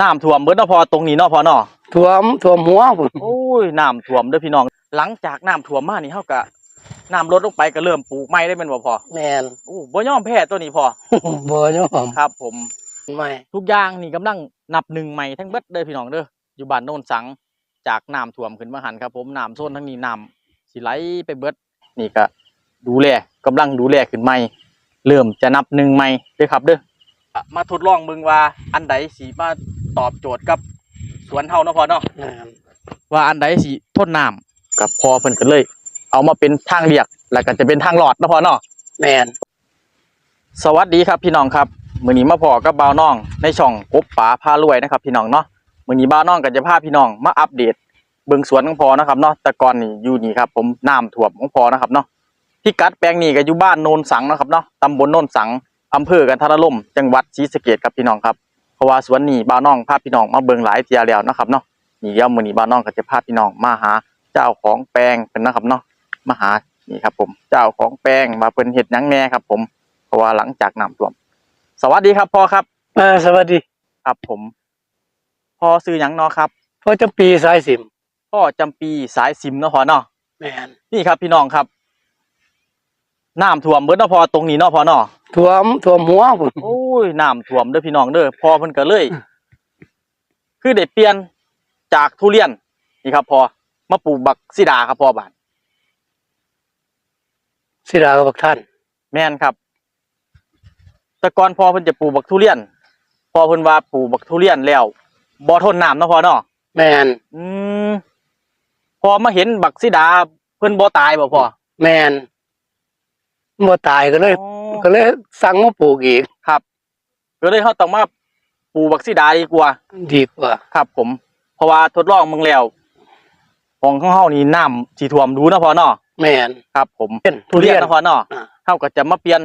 น้ำท่วมเบิดเนาะพอตรงนี้เนาะพอเนาะท่วมท่วมหัวพุ่นโอ้ยน้ำท่วมเด้อพี่น้อง หลังจากน้ำท่วมมานี่เฮาก็น้ำลดลงไปก็เริ่มปลูกใหม่ได้แม่นบ่พอแม่นโอ้บ่ยอมแพ้ตัวนี้พอ บ่ยอมครับ ผมไม่ทุกอย่างนี่กำลังนับหนึ่งใหม่ทั้งเบิดเด้อพี่น้องเด้ออยู่บ้านโน่นสังจากน้ำท่วมขึ้นมาหันครับ ผมน้ำโซนทั้งนี้น้ำสิไหลไปเบิดนี่ก็ดูแลกำลังดูแลขึ้นใหม่เริ่มจะนับหนึ่งใหม่เด้อครับเด้ออะ มาทดลองเบิ่งว่า อันใดสิมาตอบโจทย์กับสวนเฮาเนาะพอเนาะแม่นว่าอันใดสิทนน้ำกับพอเพิ่นก็เลย เอามาเป็นทางเลียกแล้วก็จะเป็นทางหลอดเนาะพอเนาะ แม่นสวัสดีครับพี่น้องครับมื้อนี้มาพอกับบ่าวน้องในช่องกบป๋าพารวยนะครับ พี่น้องเนาะมื้อนี้บ่าวน้องก็จะพาพี่น้องมาอัปเดตเบิ่งสวนของพอนะครับเนาะแต่ก่อนนี่อยู่นี่ครับ ผมน้ำท่วมของพอนะครับเนาะที่กัดแปลงนี้ก็อยู่บ้านโนนสังนะครับเนาะตำบลโนนสัง อำเภอกันทรล่มจังหวัดศรีสะเกษครับพี่น้องครับเพราะว่าสวนนี้บ่าวน้องพาพี่น้องมาเบิ่งหลายเที่ยแล้วนะครับเนาะนี่เดี๋ยวมื้อนี้บ่าวน้องก็จะพาพี่น้องมาหาเจ้าของแปลงเพิ่นนะครับเนาะมาหานี่ครับ ผมเจ้าของแปลงมาเพิ่นเฮ็ดหยังแหน่ครับ ผมเพราะว่าหลังจากน้ำท่วม สวัสดีครับพ่อครับเออสวัสดีครับผมพ่อซื้อหยังเนาะครับพ่อจำปีสายสิมพ่อจำปีสายซิมเนาะพ่อเนาะแม่นนี่ครับพี่น้องครับ น้ำท่วมเบิดเนาะพ่อตรงนี้เนาะพ่อเนาะท่วมท่วมหัวพุ่นโอ้ยน้ำท่วมเด้อพี่น้องเด้อพ่อเพิ่นก็เลย คือได้เปลี่ยนจากทุเรียนนี่ครับพ่อมาปลูกบักซิดาครับพ่อบานสิดากับบักท่านแม่นครับ แต่ก่อนพ่อเพิ่นจะปลูกบักทุเรียนพ่อเพิ่นว่าปลูกบักทุเรียนแล้วบ่ทนน้ำเนาะพ่อเนาะแม่นอืมพอมาเห็นบักซิดาเพิ่นบ่ตายบ่พ่อแม่น บ่ตายก็เลย อ๋อก็เลยสั่งมาปลูกอีกครับก็เลยเขาต้องมาปลูกบักซิดาดีกว่า ดีกว่า ครับผม เพราะว่าทดลองมึงแล้วของของเฮานี่น้ำสิท่วมดูเนาะพ่อเนาะแม่น ครับ ผมเป็นทุเรียนเนาะพ่อเนาะอ่า เฮาก็จะมาเปลี่ยน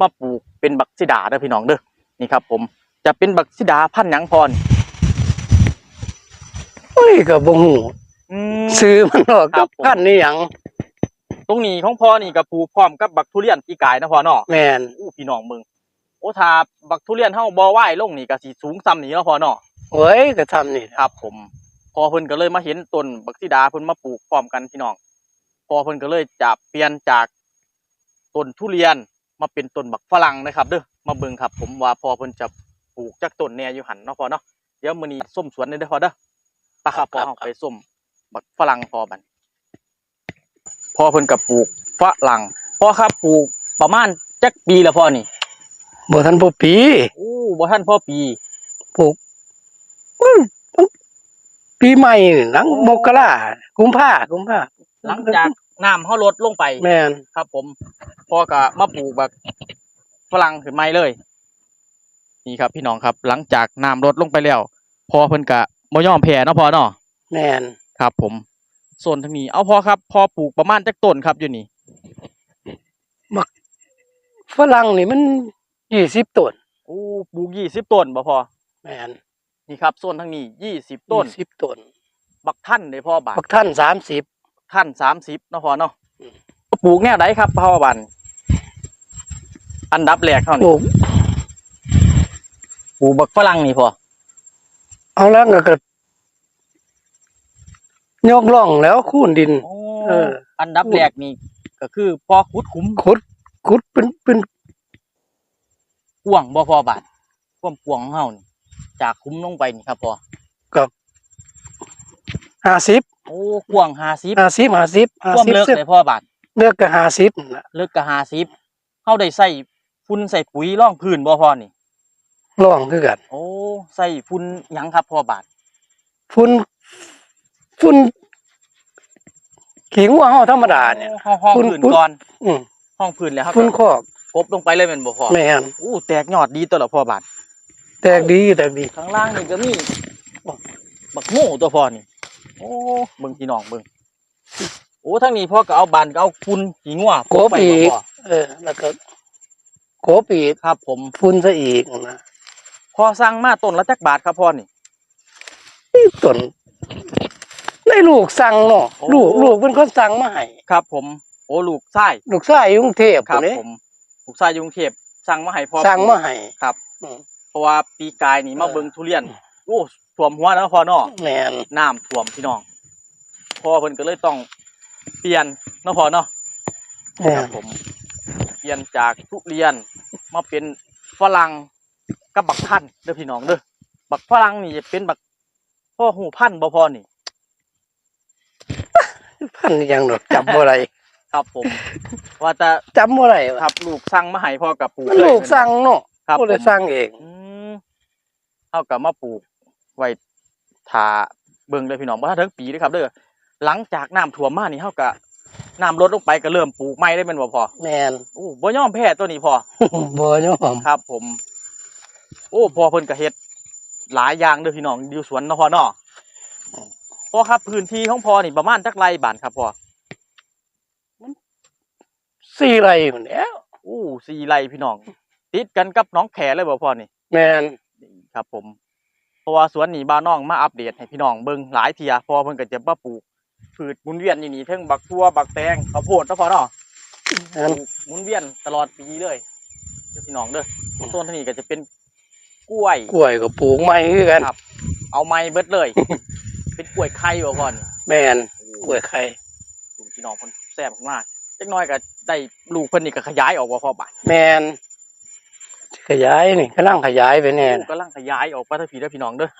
มาปลูกเป็นบักซิดาเด้อพี่น้องเด้อนี่ครับ ผมจะเป็นบักซิดาพันธุ์หยังพอนี่โอ้ยก็บ่ฮู้อืม ซื้อมันออกครักับบผม พันธุ์นี่หยัง ตรงนี้ของพ่อนี่ก็ปลูกพร้อมกับบักทุเรียนปีกายเนาะพ่อเนาะแม่นอู้พี่น้องมึงโอ้ถ้าบักทุเรียนเฮาบ่ไหว้ลงนี่ก็สิสูงซ้ำนี่เนาะพ่อเนาะโอ้ยก็ทำนี่ครับ ผมพอเพิ่นก็เลยมาเห็นต้นบักซิดาเพิ่นมาปลูกพร้อมกันพี่น้องพอเพิ่นก็เลยจะเปลี่ยนจากต้นทุเรียนมาเป็นต้นบักฝรั่งนะครับ เด้อมาเบิ่งครับ ผมว่าพอเพิ่นจะปลูกจักต้นแหน่อยู่หั่นเนาะพ่อเนาะเดี๋ยวมื้อนี้ส้มสวนเด้อพ่อเด้อไปครับพ่อเฮาไปส้มบักฝรั่งพอบัด พอเพิ่นก็ปลูกฝรั่งพ่อครับปลูกประมาณจักปีแล้วพ่อนี่บ่ทันบ่ปีโอ้บ่ทันพ่อปีปลูกอื้อปีใหม่หลังโอ้มกรากุมภากุมภาหลังจากน้ำเฮาลดลงไปแม่นครับ ผมพ่อก็มาปลูกแบบฝรั่งขึ้นใหม่เลย นี่ครับพี่น้องครับ หลังจากน้ำลดลงไปแล้วพอเพิ่นก็บ่ยอมแพ้เนาะพ่อเนาะแม่นครับผม ส่วนทางนี้ เอาพอครับพอปลูกประมาณจักต้นครับอยู่นี่ฝรั่งนี่มันยี่สิบต้นโอ้ปลูกยี่สิบต้นบ่พอแม่นนี่ครับส่วนทางนี้ยี่สิบต้นสิบต้นบักท่านเลยพ่อบาทบักท่านสามสิบท่านสามสิบเนาะพ่อเนาะอืมปลูกแนวไหนครับพ่อบันอันดับแรกเท่าปนี้ลูกปลูกบักฝรั่งนี่พอเอาแล้วก็ก็ ยกล่องแล้วคูนดิน เออ อันดับแรกนี่ก็คือพอขุดขุมขุดขุดเป็นเป็นกว้างบ่พอบาทความกว้างของเฮานี่จากขุมลงไปนี่ครับพอห้าสิบโอ้กว้างห้าสิบห้าสิบห้าสิบห้าความสิบเลิกเลยพ่อบาทเลือกก็ห้าสิบน่ะเลิกก็ห้าสิบเฮาได้ใส่ฝุ่นใส่ปุ๋ยร่องพื้นบ่พอนี่ล่องคือกันโอ้ใส่ฝุ่นหยังครับพ่อบาทฝุ่นฝุ่น ขิงว่าเฮาธรรมดาเนี่ย ห้องห้องฝุ่นพื้นฝุ่นก่อนอืมห้องพื้นแล้วครับฝุ่นคอกกบลงไปเลยแม่นบ่พอแม่นอู้แตกยอดดีตัวละพ่อบาทแตกดีแตกดี ข้างล่างนี่ก็มีบักบักโม่ตัวพ่อนี่โอ้เบิ่งพี่น้องเบิ่งโอ้ทั้งนี้พ่อก็เอาบานก็เอาฝุ่นขี้งัวโกบไปอีบ่กพ่อเออ แล้วก็โกบอีกครับ ผมฝุ่นซะอีกนะพอสั่งมาต้นละจักบาทครับพ่อนี่นี่ต้น ในลูกสั่งเนาะโอ้ ลูกลูกเป็นคนสั่งมาให้ครับ ผมโอ้ลูกชายลูกชายอยู่กรุงเทพครับพุ่นเด้ผมลูกชายอยู่กรุงเทพสั่งมาให้พ่อสั่งมาให้ครับ อืม เพราะว่าปีกายนี่มาเออ เบิ่งทุเรียนโอ้ท่วมหัวแล้วพอเนาะแม่นน้ำท่วมพี่น้องพอเพิ่นก็เลยต้องเปลี่ยนเนาะพอเนาะ แม่คนรับผมเปลี่ยนจากทุเรียนมาเป็นฝรั่งกับบักพันธุ์เด้อพี่น้องเด้อบักฝรั่งนี่จะเป็นบักพ่อหูพันธุ์บ่พอนี่ พันยังดอกจำบ่ได้ครับผม ว่าแต่จำบ่ได้คว่ารับลูกสั่งมาให้พ่อกับปลูกมันเลยลูกสั่งเนาะครับบ่ได้ผมสั่งเอง อืมเฮากับมาปลูกไว้ทาเบิ่งเลยพี่น้องบ่ทันถึงปีเด้อครับเด้อหลังจากน้ำท่วมมานี่เฮาก็น้ำลดลงไปก็เริ่มปลูกใหม่ได้แม่นบ่พอแม่นโอ้บ่ยอมแพ้ตัวนี้พอ บ่ยอมครับ ผม โอ้พอเพิ่นก็เฮ็ดหลายอย่างเด้อพี่น้องอยู่สวนเนาะพ่อเนาะ พ่อครับพื้นที่ของพ่อนี่ประมาณจักไรบานครับพ่อสี่ไร่พุ่นแหล้วโอ้สี่ไร่พี่น้อง ติดกันกับหน้องแขเลยบ่พ่อนี่แม่นครับ ผมเพราะว่าสวนนี่บ้านน้องมาอัปเดตให้พี่น้องเบิ่งหลายเทียพอเพิ่นก็จะมาปลูกพืชหมุนเวียนอยู่นี่เทั้งบักทั่วบักแตงข้าวโพดเนาะพ่อเนาะอันปลูกหมุนเวียนตลอดปีเลยเด้อพี่น้องเด้อต้นทางนี้ก็จะเป็นกล้วย กล้วยก็ปลูกใหม่คือกันครับ เอาไม้เบิดเลย เป็นกล้วยไข่บ่พ่อนี่แม่นกล้วยไข่พี่น้องเพิ่นแซ่บมากจักหน้อยก็ได้ลูกเพิ่นนี่ก็ขยายออกบ่พอบาดแม่นขยายนี่กำลังขยายไปแน่ลูกกำลังขยายออกไปทางพี่เด้อพี่น้องเด้อ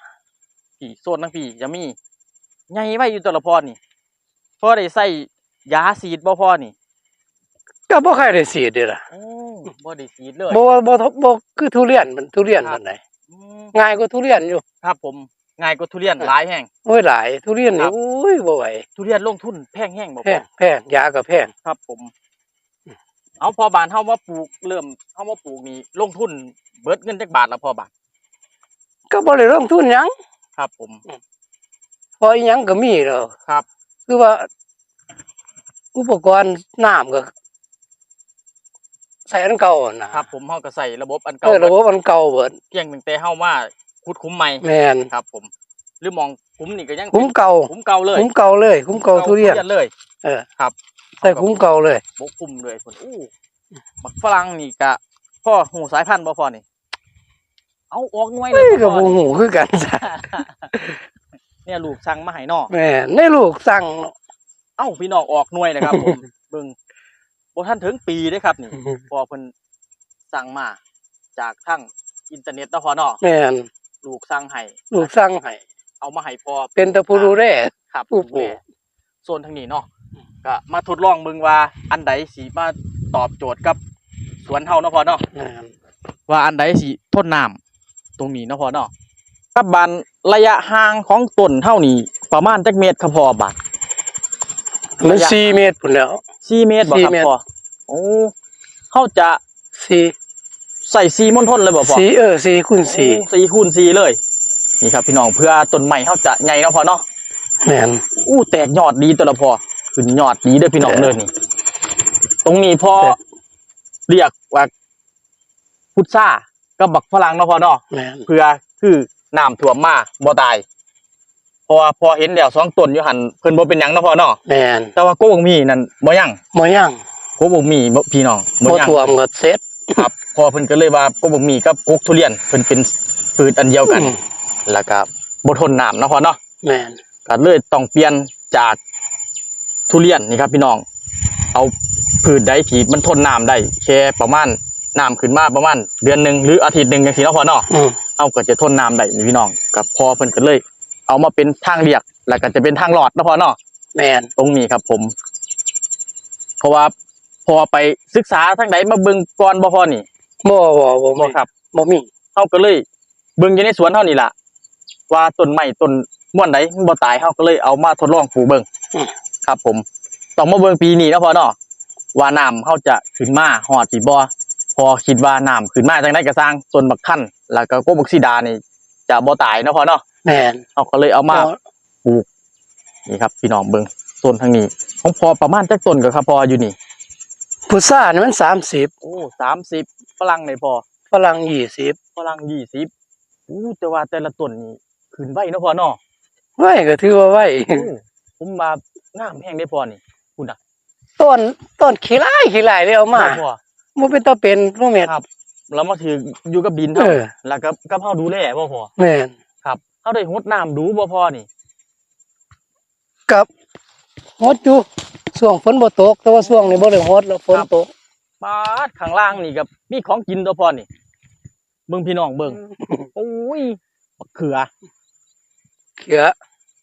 พี่โซนทั้งพี่จะมีใหญ่ไว้อยู่ตัวละพอนี่พอได้ใส่ยาสีดบ่พอนี่ก็บ่ค่อยได้สีดเด้อล่ะโอ้บ่ได้สีดเลยบ่บ่ทบบ่คือทุเรียนมันทุเรียนมันไหนอืมง่ายกว่าทุเรียนอยู่ ครับผม ง่ายกว่าทุเรียนหลายแห้ง โอ้ยหลาย ทุเรียนครันี่บโอ้ยบ่ไหวทุเรียนลงทุนแพงแห้งบ่แพพองแพงยาก็แพง ครับ ผมเอาพอบานเฮามาปลูกเริ่มเฮามาปลูกนี่ลงทุนเบิดเงินจักบาทละพอบาทก็บ่ได้ลงทุนหยังครับ ผม พออีหยังก็มีแล้วครับ คือว่า อุปกรณ์น้ำก็ใส่อันเก่าอะนะครับ ผมเฮาก็ใส่ระบบอันเอเก่าอระบบอันเก่าเบิดเพียงตั้งแต่เฮามา ขุดคุ้มใหม่แม่นครับ ผม หรือมองคุ้มนี่ก็ยังคุ้มเก่าคุ้มเก่าเลยคุ้มเก่าเลยคุ้มเก่าทุเรียนเลย เออครับใส่คุ้มเก่าเลยบกคุ้มเลยคนอู้บักฝรั่งนี่กะพ่อหูสายพันธุ์บ่พ่อนี่ เอาออกหน่วยเลเอ้ยยก็พ่บ่อนี่ฮู้คือกันจ้ะเนี่ยลูกสั่งมาให้นอกแม่ในลูกสั่งเอ้าพี่น้องออกหน่วยนะครับผมเบิ่งบ่ทันถึงปีเด้ครับนี่พอเพิ่นสั่งมาจากทางอินเทอร์เน็ตเนาะพ่อเนาะแม่น ลูกสั่งให้ลูกสั่งให้เอามาให้พ่อเป็นแตะผู้ดูแลครับผู้ปลูกแม่โซนทางนี้เนาะก็มาทดลองมึงว่า อันใดสีมาตอบโจทย์กับสวนเฮาเนาะพอเนาะแม่นว่าอันใดสีทนน้ำตรงนี้เนาะพอเนาะกับบานระยะห่างของต้นเท่านี้ประมาณจักเมตรครับพอบาทมันระยะ4เมตรพุ่นแล้วสี่เมตรบ่ครับสี่เมตรพอโอ้เขาจะ4 ใส่สีมณฑลเลยบ่พอ4เออ4คูณ4โอ้สี่คูณสี่เลย นี่ครับพี่น้องเพื่อต้นใหม่เขาจะใหญ่เนาะพอเนาะแม่นอู้แตกยอดดีตัวละพอขึ้นยอดดีเด้อพี่น้องแตกเด้อนี่ ตรงนี้พอแตกเรียกว่าพุทรากับบักฝรั่งเนาะพอเนาะแม่นเพื่อคือน้ำท่วมมาบ่ตายเพราะว่าพอเห็นแล้วสองต้นอยู่หันเพิ่นบ่เป็นหยังเนาะพอเนาะแม่นแต่ว่าโกบกมีนั่นบ่ยังบ่ยังโกบกมีบ่พี่น้องบ่บ่ยังท่วมก็เสร็จครับ พอเพิ่นก็เลยว่าโกบกมีกับกกทุเรียนเพิ่นเป็นพืชอันเดียวกันอืมแล้วก็บ่ทนน้ำเนาะพอเนาะแม่นก็เลยต้องเปลี่ยนจากทุเรียนนี่ครับ พี่น้อง เอาพืชใดที่มันทนน้ำได้แค่ประมาณน้ำขึ้นมาประมาณเดือนหนึ่งหรืออาทิตย์หนึ่งอย่างที่เนาะพอเนาะอืมเอาก็จะทนน้ำได้นี่พี่น้องกับพอเพิ่นก็เลย เอามาเป็นทางเรียก แล้วก็จะเป็นทางหลอดเนาะพอเนาะแม่นตรงนี้ครับผม เพราะว่าพอไปศึกษาทางใดมาเบิ่งก่อนบ่พอนี่ บ่บ่บ่บ่มีครับบ่มีเฮาก็เลย เบิ่งอยู่ในสวนเฮานี่ล่ะ ว่าต้นไม้ต้นม่วนใดมันบ่ตายเฮาก็เลยเอามาทดลองปลูกเบิ่งครับ ผมต้องมาเบิ่งปีนี้เนาะพ่อเนาะว่าน้ำเฮาจะขึ้นมาฮอดสิบ่พอคิดว่าน้ำขึ้นมาจังได๋ก็สร้างต้นบักคั่นแล้วก็กบบักซีดานี่ จะบ่ตายเนาะพ่อเนาะแม่นเฮาก็เลยเอามาบ่ปลูกนี่ครับพี่น้องเบิ่งต้นทางนี้ของพอประมาณจักต้นก็ครับพออยู่นี่ พุทรานี่มัน30โอ้30ฝรั่งได้พอฝรั่ง20ฝรั่ง20อู้แต่ว่าแต่ละต้นนี่ขึ้นไวเนาะพ่อเนาะไว้ก็ถือว่าไว้โอ้ผมมางามแห้งได้พอนี่ต้นต้นขี้ลายขี้ลายเลยเอามาพอบ่เป็นตาเป็นบ่แม่นครับแล้วมาถืออยู่กับดินเอเฮาอแล้วก็กับเฮาดูแลบ่พอแม่นเขาได้หดน้ำดูบ่พอนี่กับฮดอยู่ ช่วงฝนบ่ตก แต่ว่าช่วงนี้บ่ได้ฮดแล้วฝนตกปาดข้างล่างนี่กับมีของกินตัวพอนี่เบิ่งพี่น้องเบิ่งโอ้ยบักเขือเขือ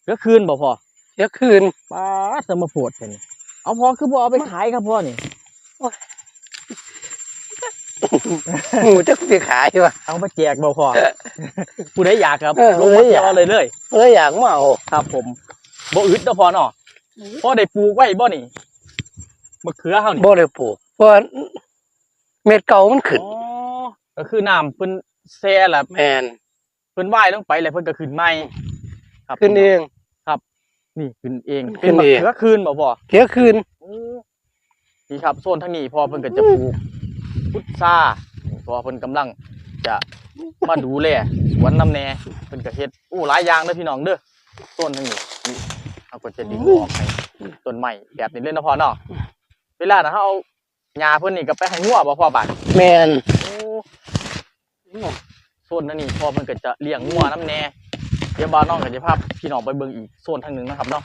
เขือคืนบ่พอเขือคืนปาดจะมาโพดแค่นี้เอาพอคือบ่เอาไปขายครับพ่อนี่หมูจักสิขายว่ะเอามาแจกบ่พอผู้ใดอยากครับเออลงผู้มาใดอยากเจอเลยเลยเอ้ยอยากมาเอาครับผมบ่อึดเนาะพอเนาะ พ่อได้ปลูกไว้บ่นี่มะเขือเฮานี่บ่ได้ปลูกเพราะว่าเม็ดเก่ามันขึ้นอ๋อก็คือน้ำเพิ่นแซ่ล่ะแม่นเพิ่นว่ายลงไปแล้วเพิ่นก็ขึ้นใหม่ครับขึ้นเองนี่ขึ้นเองขึ้เป็นนมะเองเขือคืนบ่พอเขือคืนโอ้นี่ครับโซนทางนี้พอเพิ่นก็จะปลูกพุทราเพอเพิ่นกำลังจะมาดูแลสวนน้ำแหน่เพิ่นก็เฮ็ดโอ้หลายอย่างเด้อพี่น้องเด้อโซนทางนี้นี่ เราก็จะดึงออกให้ต้นไม้แบบนี้เลยเนาะพอเนาะเวลาน่ะเฮาเอาหญ้าเพิ่นนี่ก็ไปให้งัวบ่พอบัดแม่นโอ้โซนนั้นนี่พอเพิ่นก็จะเลี้ยงงัวน้ำแหน่เดี๋ยวบ่าวน้องก็จะพาพี่น้องไปเบิ่งอีกโซนทางหนึงนะครับเนาะ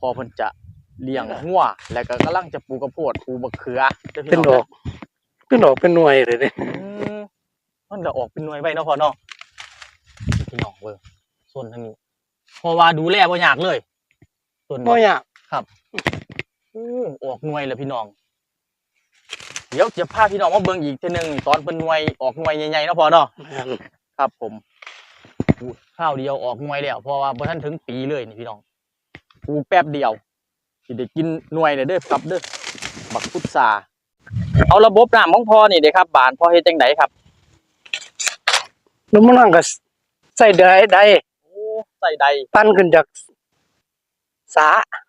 พอเพิ่นจะเลี้ยงงัวแล้วก็กำลังจะปลูกกระโพดปลูกมะเขือด้อพี่เป็นน้องดอกเป็นดอกเป็นหน่วยเลยเด้อืมมันก็ออกเป็นหน่วยไว้เนาะพ่อเนาะพี่น้องเบิ่งส่วนทางนี้เพราะว่าดูแลบ่ยากเลย ส่วนบ่นี้ยากอู้ออกหน่วยแล้วพี่น้อง เดี๋ยวจะพาพี่น้องมาเบิ่งอีกเทีนึงตอนเป็นหน่วยออกหน่วยใหญ่ๆเนาะพ่อเนาะแม่นครับ ผมอู้ข้าวเดียวออกหน่วยแล้วเพราะว่าบ่ทันถึงปีเลยนี่พี่น้องปลูกแป๊บเดียวสิได้กินหน่วยเลยเด้อครับเด้อบักพุทราเอาระบบน้ำของพ่อนี่เด้ครับ บานพ่อเฮ็ดจังไดครับแล้วมันนั่งก็ใส่ได้ได้โอ้ใส่ใด ปั้นขึ้นจาก สา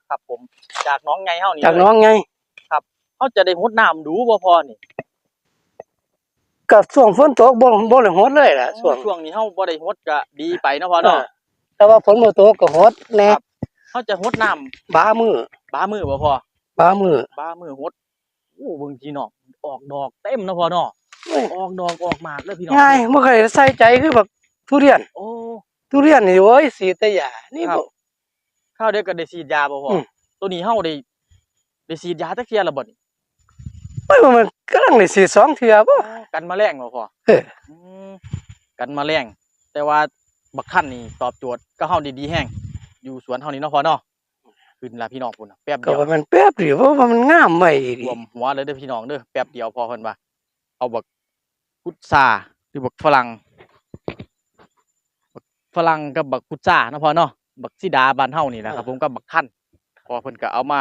ครับ ผม จากน้องไงเฮานี่จากเลยน้องไงเขาจะได้หดน้ำดูบ่พอนี่กับช่วงฝนตกบ่บ่ได้ฮดเลยล่ะช่วงช่วงนี้เฮาบ่ได้หดก็ดีไปเนาะพ่อเนาะเออแต่ว่าฝนบ่ตกก็ฮดแน่ครับเขาจะหดน้ำบ้ามือบ้ามือบ่พอบ้ามือบ้ามือหดโอ้เบิ่งพี่น้องออกดอกเต็มเนาะพ่อเนาะเอ้ยออกดอกออกหมากเลยพี่น้องง่ายบ่เคยใส่ใจคือแบบทุเรียน โอ้ทุเรียนนี่โอ้ยสีแต่ยานี่ครับบ่ ข้าวเดียวก็ได้ฉีดยาบ่พออมตัวนี้เฮาได้ได้ฉีดยาจักเที่ยและบ่นี่โอ้ยมันกำลังได้สีสองเทื่อบ่กันแมลงบ่พอเออมกันแมลงแต่ว่าบักคันนี่ตอบโจทย์ก็เฮาดีๆแฮงอยู่สวนเฮานี่เนาะพ่อเนาะขึ้นละพี่น้องพุ่นน่ะแป๊บก็เดียวว่ามันแป๊บเดียวเพราะว่ามันงามใหม่ดีรวมหัวเลยเด้อพี่น้องเด้อแป๊บเดียวพอเพิ่นว่าเอาบักพุทราหรือบักฝรั่งบักฝรั่งกับบักพุทราเนาะพ่อเนาะ บักสีดาบ้านเฮานี่แหละครับ ผมกับบักคั้นพอเพิ่นก็เอามา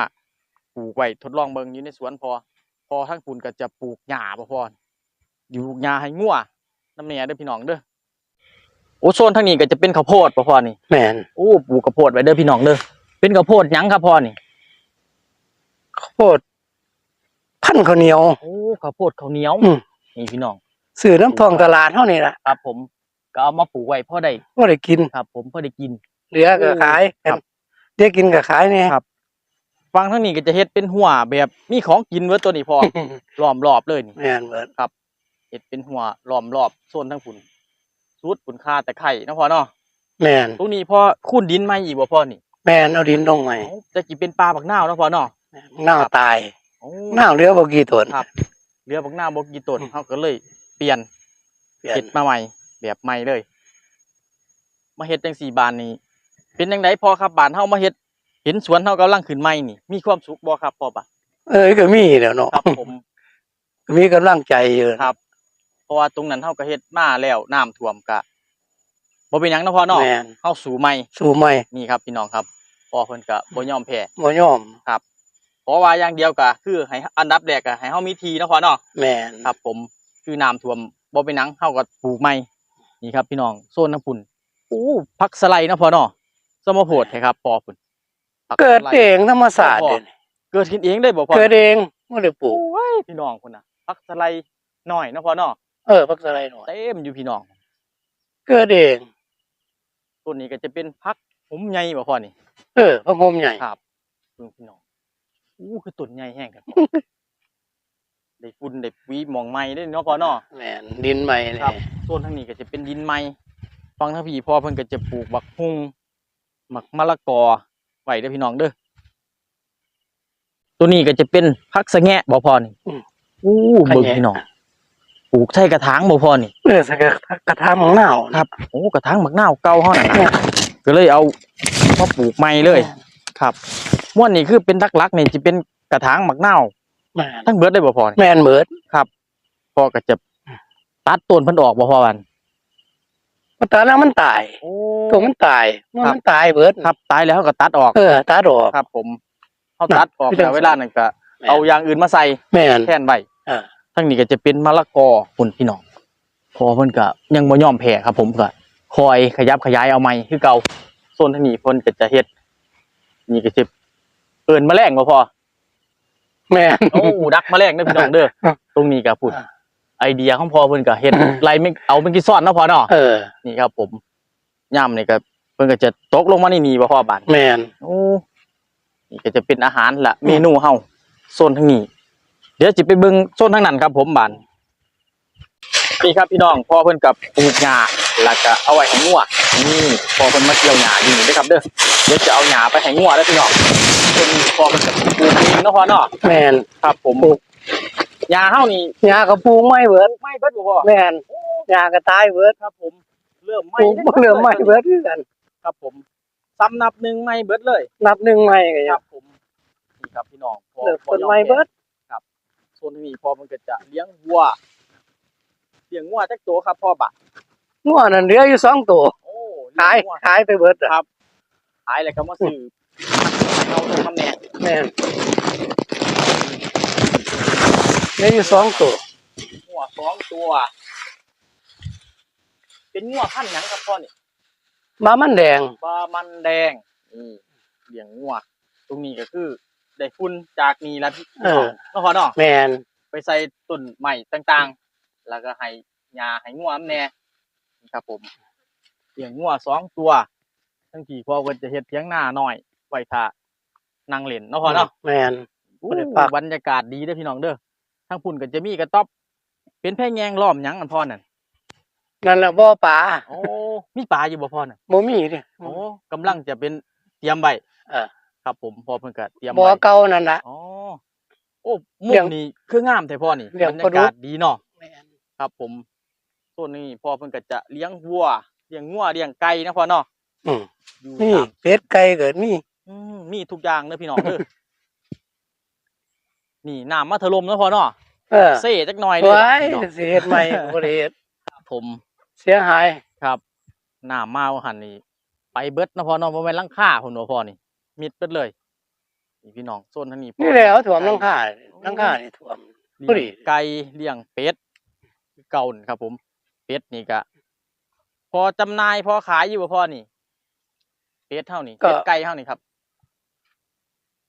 ปลูกไว้ทดลองเบิ่งอยู่ในสวนพอ พอทั้งคุณก็จะปลูกหญ้าบ่พออยู่ปลูกหญ้าให้งัวน้ำเนี่ยเด้อพี่น้องเด้อโอ้โซนทางนี้ก็จะเป็นข้าวโพดบ่พอนี่แม่นโอ้ปลูกข้าวโพดไว้เด้อพี่น้องเด้อเป็นข้าวโพดหยังครับพ่อนี่ข้าวโพดพันธุ์ข้าวเหนียว โอ้ข้าวโพดข้าวเหนียวอืม นี่พี่น้องซื้อน้ำทองตลาดเฮานี่ล่ะครับผมก็เอามาปลูกไว้พอได้บ่ได้กิน ครับผมพอได้กิน เหลือก็ขายครับเดี๋ยวกินก็ขายแน่ครับ ฟังทั้งนี้ก็จะเฮ็ดเป็นหัวแบบมีของกินเว้อตัวนี้พอ ล้อมรอบเลยนี่แม่นเบิดเฮ็ดเป็นหัวล้อมรอบโซนทั้งฝุ่นสูตรฝุ่นคาแต่ไข่เนาะพอเนาะแม่นตรงนี้พอคูนดินมาอีกบ่พอนี่แม่นเอาดินลงใหม่เอ้าจะกินเป็นปลาบักนาวเนาะพอเนาะหน้าตายโอ้หน้าเหลือบ่กี่ต้นครับเรือบักนาวบ่กี่ต้นอืม เฮาก็เลยเปลี่ยนเปลี่ยนเฮ็ดมาใหม่แบบใหม่เลย มาเฮ็ดจังสี่บานนี้ เป็นจังไดพอครับบานเฮามาเฮ็ดเห็นสวนเฮากำลังขึ้นใหม่นี่ มีความสุขบ่ครับพ่อปะเอ้ยก็มีแหล้วเนาะครับผมก็มีกำลังใจอยู่ครับเพราะว่าตรงนั้นเฮาก็เฮ็ดมาแล้วน้ำท่วมก็บ่เป็นหยังเนาะพ่อเนาะแม่นเฮาสู่ใหม่สู้ใหม่นี่ครับพี่น้องครับพ่อเพิ่นก็บ่ยอมแพ้บ่ยอมเพราะว่าอย่างเดียวก็คือให้อันดับแรกก็ให้เฮามีทีเนาะพ่อเนาะแม่นครับ ผมคือน้ำท่วมบ่เป็นหยังเฮาก็ปลูกใหม่นี่ครับ พี่น้องโซนน้ำปุ่นอู้ผักสไลด์เนาะพ่อเนาะ สมโพดให้ครับพ่อพุ่นผักเกิดสไลด์เองธรรมศาสตร์เด้นี่เกิดขึ้นเองได้บ่พ่อเกิดเองบ่ได้ปลูกโอ้ยพี่น้องพุ่นน่ะผักสไลด์น้อยเนาะพ่อเนาะเออพักอะไรหน่อยเต็มอยู่พี่น้อง เกิดเองต้นนี้ก็จะเป็นผักผมใหญ่บ่พ่อนี่ เออพระพรหมใหญ่ครับเบิ่งพี่น้องอู้คือต้นใหญ่แห้งครับได้ฝุ่นได้ปุ๋ยหมองไม้ได้เนาะพ่อเนาะแม่นดินใหม่ครับนี่โซนทางนี้ก็จะเป็นดินไม้ฟังทั้งพี่พ่อเพิ่นก็จะปลูกบักฮุง หมักมะละกอไว้เด้อพี่น้องเด้อตัวนี้ก็จะเป็นผักสะแงะบ่พอนี่อืมอู้เบิ่งพี่น้องปลูกใส่กระถางบ่พอนี่เออสักกระทะมังนาวครับโอ้กระถางหมักนาวเก่าเฮานั่นน่ะก็เลยเอามาปลูกใหม่เลย ครับม่วนนี่คือเป็นหลักๆนี่จะเป็นกระถางหมักนาวแม่นทั้งเบิดได้บ่พอนี่แม่นเบิดพ่อก็จะตัดต้นเพิ่นออกบ่พอวัน มันตายแล้วมันตายโอ้ ตัวมันตายเมื่อครับ มันตายเบิดครับตายแล้วเขาก็ตัดออก เออตาดอก ครับผมเขาน่ะตัดออกพี่จังแต่เวลานั้นก็แม่นเอาอย่างอื่นมาใส่แม่นแทนไว้เออทั้งนี้ก็จะเป็นมะละกอคุณพี่น้องพอเพิ่นก็ยังบ่ยอมแพ้ครับผมก็คอยขยับขยายเอาใหม่คือเก่าโซนทางนี้เพิ่นก็จะเฮ็ดนี่ก็สิเอิ้นแมลงบ่พอแม่น โอ้ดักแมลงเด้อพี่น้องเด้อครับตรงนี้ก็พูดอ่า ไอเดียของพ่อเพิ่นก็เฮ็ดอืมไล่ไม่เอาเป็นกี่ซ่อนเนาะพ่อเนาะเออนี่ครับ ผมย่ำนี่ก็เพิ่นก็จะตกลงมาในนี่บ่พ่อบาดแม่นโอ้นี่ก็จะเป็นอาหารละเมนูเฮาโซนทางนี้เดี๋ยวจะไปเบิ่งโซนทางนั้นครับ ผมบานนี่ครับพี่น้องพ่อเพิ่นกับปลูกหญ้าแล้วก็เอาไว้ให้งัวนี่พ่อเพิ่นมาเกี่ยวหญ้าอยู่นี่เด้อครับเด้อเดี๋ยวจะเอาหญ้าไปให้งัวแล้วพี่น้องเพิ่นพ่อเพิ่นก็ปลูกเองเนาะพ่อเนาะแม่นครับ ผมปลูก หญ้าเฮานี่ยากระปูไม่เบิดไม่เบิดบ่พ่อแม่นยากระตายเบิดครับ ผมเริ่มปไม่ลูกเริ่มไม่เบิดคือกัน ครับผมซ้ำนับหนึ่งไม่เบิดเลยนับหนึ่งไม่ก็คยัรังบผมนี่ครับพี่น้องพ่อเลิกพ่อคนยอไม่แพ้ เบิดส่วนที่นี่พ่อมันก็จะเลี้ยงวัวเลี้ยงวัวจักตัวครับพ่อบะงัวนั่นเหลืออยู่สองตัวโอ้ขายเลี้งวัวขายไปเบิดอะครับขายแล้วก็มาซื้อเอาตรงคำแหน่แม่น เหลืออยู่สองตัวงัวสองตัว เป็นงัวพันธุ์หยังครับพ่อนี่มามันแดง ปลามันแดงนี่เลี้ยงงัวตรงนี้ก็คือ ได้ฝุ่นจากนี่แล้วพี่เออน้องพ่อเนาะแม่นไปใส่ต้นใหม่ต่างๆ แล้วก็ให้ยาให้งัวมันแหน่นี่ครับผมเลี้ยงงัวสองตัว ทั้งที่พ่อเพิ่นจะเฮ็ดเถียงหน้าหน่อย ไว้ท่านั่งเล่นเนาะพ่อเนาะ แม่นอู้บ่ได้พักบรรยากาศดีเด้อพี่น้องเด้อ ทั้งพุ่นก็จะมีกระต๊อบ เป็นแพแยงล้อมหยังอันพ่อนั่นนั่นแหละบ่อปลาโอ้มีปลาอยู่บ่พ่อน่ะบ่มีเด้โอ้กำลังจะเป็นเตรียมไว้เออ ครับผมพ่อเพิ่นก็เตรียมบ่อไว้เก่านั่นล่ะ อ๋อโอ้มุเลี้ยมงนี้คืองามแท้พ่อนี่เลี้ยงบรรปลาดุยากกาศดีเนาะแม่นครับผมส่วนนี้พ่อเพิ่นก็จะเลี้ยงวัว เลี้ยงงัว เลี้ยงไก่นะพ่อเนาะอืมอยู่นี่ตามเป็ดไก่เกิดมีอืมมีทุกอย่างเด้อพี่น้องเด้อ นี่น้ำมาถล่มนะพ่อเนาะเออเซ่จักหน่อยเด้อไว้พี่น้องสิเฮ็ดใหม่บ่ได้เฮ็ดผมเสียหายครับน้ำมาว่าหันนี่ไปเบิดนะพ่อเนาะบ่แม่นหลังคาพุ่นว่าพ่อนี่ มิดเบิดเลยนี่พี่น้องโซนทางนี้พ่อนี่แหล้วถ่วมหลังคาหลังคานี่ถ่วมเลี้พอดียงไก่เลี้ยงเป็ดคือเก่านี่ครับ ผม เป็ดนี่ก็พอจำหน่ายพอขายอยู่บ่พ่อนี่ เป็ดเท่านี่เป็ดไก่เท่านี่ครับ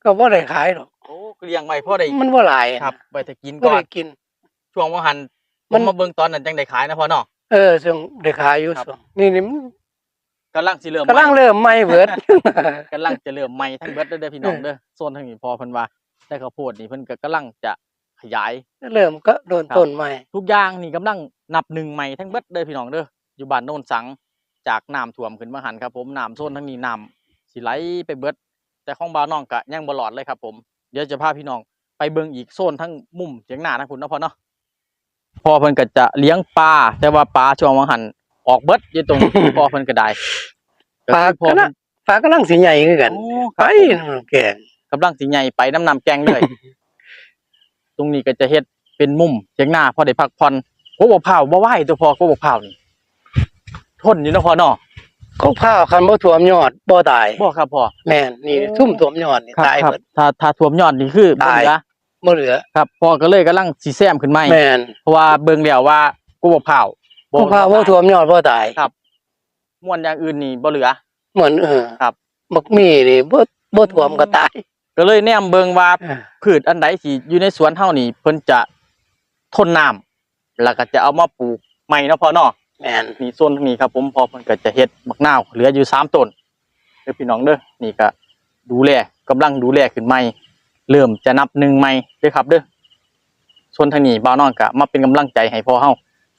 ก็บ่ได้ขายหรอกโอ้เลี้ยงไว้พอได้มันบ่หลายครับไว้ถ้ากินบ่ก่อนได้กิน ช่วงว่าหันผมัมนมาเบิ่งตอนนั้นจังได้ขายนะพ่อเนาะ เออซึ่งได้ขายอยู่ครับ ส่วนนี่นี่มันกำลังสิเริ่มกำลังใหม่ เริ่มใหม่เบิด กำลังจะเริ่มใหม่ทั้งเบิดเด้อเด้อพี่น้องเด้อโซนทางนี้พอเพิ่นว่าแต่ข้าวโพดนี่เพิ่นก็กำลังจะขยาย เริ่มก็โดนครับ ต้นใหม่ทุกอย่างนี่กำลังนับหนึ่งใหม่ทั้งเบิดเด้อพี่น้องเด้ออยู่บ้านโน่นสังจากน้ำท่วมขึ้นมาหันครับผมน้ำโซนทั้งนี้น้ำสิไหลไปเบิด แต่ของบ้านน้องก็ยังบ่หลอดเลยครับ ผมเดี๋ยวจะพาพี่น้องไปเบิ่งอีกโซนทั้งมุมเฉียงหน้าทั้งคุณเนาะพ่อเนาะพ่อเพิ่นก็จะเลี้ยงปลาแต่ว่าปลาช่วงว่าหันออกเบิดอยู่ตรงพ่อเพิ่นก็ได้ปลาก็คือพ่อก็เพิ่น่ะนปลากำลังสิใหญ่คือกันโอ้ไปครับผมนั่นแกงกำลังสิใหญ่ไปน้ำนำแกงเลยตรงนี้ก็จะเฮ็ดเป็นมุมเฉียงหน้าพอได้พักผ่อนโอ้บ่เผาบ่ไหวตัวพอก็บ่เผานี่ทนอยู่เนาะพ่อเนาะ ก็พร้าวคันบ่ท่วมยอดบ่ตายบ่ครับพ่อแม่นนี่โอ้ซุ่มท่วมยอดนี่ครับตายครับเบิด ถ้าถ้าท่วมยอดนี่คือบ่ตาย เหลือบ่เหลือ ครับพ่อก็เลยกำลังสิแซมขึ้นใหม่แม่นเพราะว่าเบิ่งแล้วว่ากูบ่เผาก็พร้าวบ่ท่วมยอดบ่ตายครับม่วนอย่างอื่นนี่บ่เหลือ เหมือนเออครับ บักมีนี่บ่บ่ท่วมก็ตายก็เลยแนมเบิ่งว่าเออพืชอันใดที่อยู่ในสวนเฮานี่เพิ่นจะทนน้ำแล้วก็จะเอามาปลูกใหม่เนาะพ่อเนาะ แมนนี่ส่วนทางนี้ครับผมพอเพิ่นก็จะเฮ็ดบักนาวเหลืออยู่สามต้นเด้อพี่น้องเด้อนี่ก็ดูแลกำลังดูแลขึ้นใหม่เริ่มจะนับหนึ่งใหม่เด้อครับเด้อส่วนทางนี้บ่าวนอนก็มาเป็นกำลังใจให้พ่อเฮา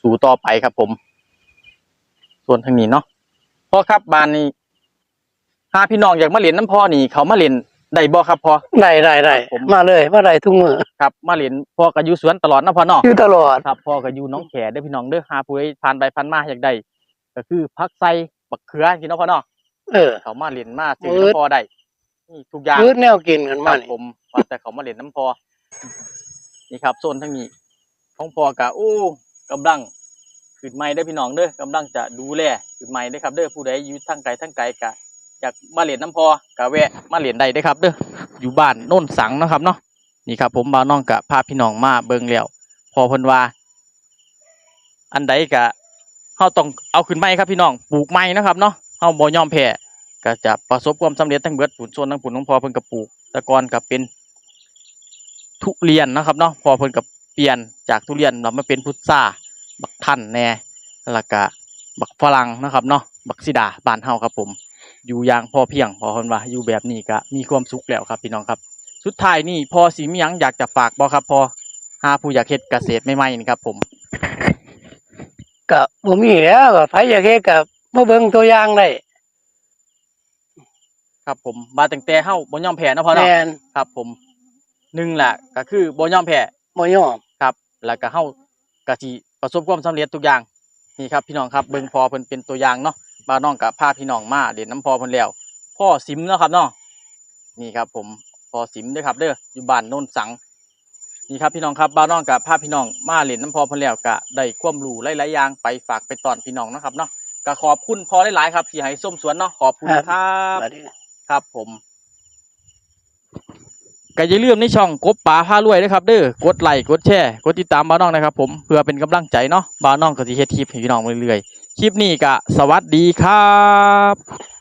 สู่ต่อไปครับผม ส่วนทางนี้เนาะพ่อครับบ้านนี้ถ้าพี่น้องอยากมาเล่นน้ำพ่อนี่เขามาเล่น ได้บ่ครับพ่อได้ได้ได้ผม มาเลยมาได้ทุกมือครับ มาเล่นพ่อก็อยู่สวนตลอดเนาะพ่อเนาะ อยู่ตลอด ครับพ่อก็อยู่หน้องแขเด้อพี่น้องเด้อหาผู้ใดผ่านไปผ่านมาอยากได้ก็คือผักไส้บักเขือพี่น้องพ่อเนาะเออ เขามาเล่นมาซื้อมืดน้ำพ่อได้นี่ทุกอย่างยืดแนวกินกันคมารับนี่ผมว่าแต่เขามาเล่นน้ำพอนี่ครับโซนทั้งนี้ของพอกะโอ้กำลังขึ้นไม้เด้อพี่น้องเด้อกำลังจะดูแลขึ้นไม้เด้อครับ เด้อผู้ใดอยู่ทั้งไกลทั้งไกลกะ อยากมาเล่นน้ำพอกะแวะมาเล่นได้เด้ครับเด้ออยู่บ้านโน่นสังนะครับเนาะนี่ครับ ผมบ่าวน้องกะพาพี่น้องมาเบิ่งแล้วพอเพิ่นว่า อันใดกะเฮาต้องเอาขึ้นไม้ครับพี่น้องปลูกไม้นะครับเนาะเฮาบ่ยอมแพ้ก็จะประสบความสำเร็จทั้งเบิดผลส่วนทั้งผลของพอเพิ่นก็ปลูกต่ก่อนก็เป็น ทุเรียนนะครับเนาะพอเพิ่นกับเปลี่ยนจากทุเรียนเรามาเป็นพุทราบักท่านแน่แล้วก็บักฝรั่งนะครับเนาะบักซิดาบ้านเฮาครับผม อยู่อย่างพอเพียงพอเพิ่นว่าอยู่แบบนี้ก็มีความสุขแล้วครับพี่น้องครับ สุดท้ายนี่พอสิมีหยังอยากจะฝากบ่ครับพอหาผู้อยากเฮ็ดเกษตรใหม่ๆนี่ครับ ผมก็บ่มีแล้วก็ไผอยากเฮ็ดก็มาเบิ่งตัวอย่างได้ครับผมมาตั้งแต่เฮาบ่ยอมแพ้เนาะพ่อเนาะแม่นครับ ผมหนึ่งแหละก็คือบ่ยอมแพ้ บ่ยอม ครับแล้วก็เฮาก็สิประสบความสำเร็จทุกอย่างนี่ครับพี่น้องครับเบิ่งพอเพิ่นเป็นตัวอย่างเนาะ บ้าวน้องกับพาพี่น้องมาเด่นน้ำพอเพิ่นแล้ว พ่อสิมเนาะครับเนาะนี่ครับผมพ่อสิมเด้อครับเด้ออยู่บ้านโนนสังนี่ครับพี่น้องครับบ้าวน้องกับพาพี่น้องมาเล่นน้ำพอเพิ่นแล้วก็ได้ความรู้หลายๆอย่างไปฝากไปตอนพี่น้องเนาะครับเนาะก็ขอบคุณพอหลายๆครับที่ให้ส้มสวนเนาะขอบคุณนะครับบัดนี้ครับผมก็อย่าลืมในช่องกบป่าพารวยนะครับเด้อกดไลค์กดแชร์กดติดตามบ้าวน้องนะครับผมเพื่อเป็นกำลังใจเนาะบ้าวน้องก็สิเฮ็ดคลิปให้พี่น้องเรื่อยๆ คลิปนี้ก็สวัสดีครับ